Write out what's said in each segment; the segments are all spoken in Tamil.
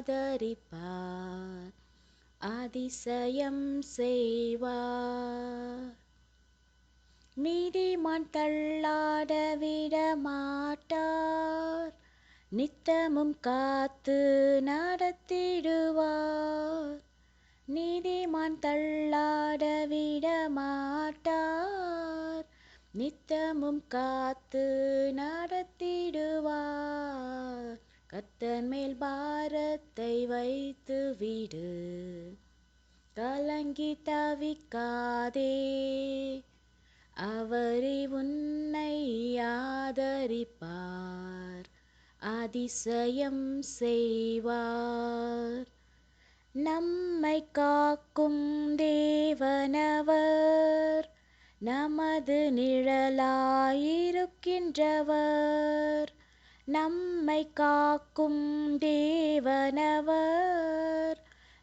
ஆதரிப்பார். அதிசயம் செய்வார். நீதிமான் தள்ளாட விடமாட்டார் நித்தமும் காத்து நடத்திடுவார். நீதிமான் தள்ளாட விடமாட்டார் நித்தமும் காத்து நடத்திடுவார். கத்தர் மேல் பாரத்தை வைத்து விடு. கலங்கி தவிக்காதே. அவரே உன்னை ஆதரிப்பார். அதிசயம் செய்வார். நம்மை காக்கும் தேவனவர். நமது நிழலாயிருக்கின்றவர். நம்மை காக்கும் தேவனவர்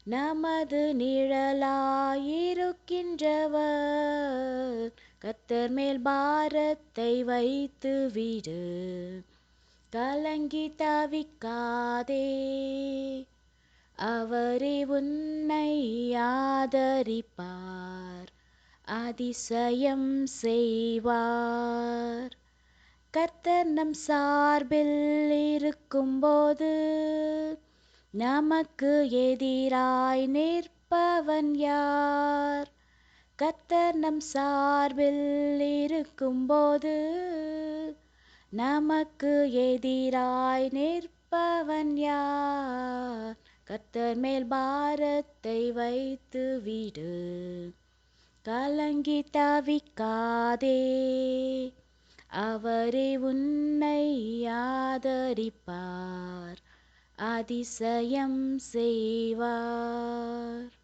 நமது நிழலாயிருக்கின்றவர். கத்தர் மேல் பாரத்தை வைத்து விடு கலங்கி தவிக்காதே. அவரே உன்னை ஆதரிப்பார் அதிசயம் செய்வார். கர்த்தர் நம் சார்பில் இருக்கும்போது நமக்கு எதிராய் நிற்பவன் யார்? கர்த்தர் நம் சார்பில் இருக்கும்போது நமக்கு எதிராய் நிற்பவன் யார்? கர்த்தர் மேல் பாரத்தை வைத்து விடு. கலங்கி தவிக்காதே. அவரே உன்னை ஆதரிப்பார் அதிசயம் செய்வார்.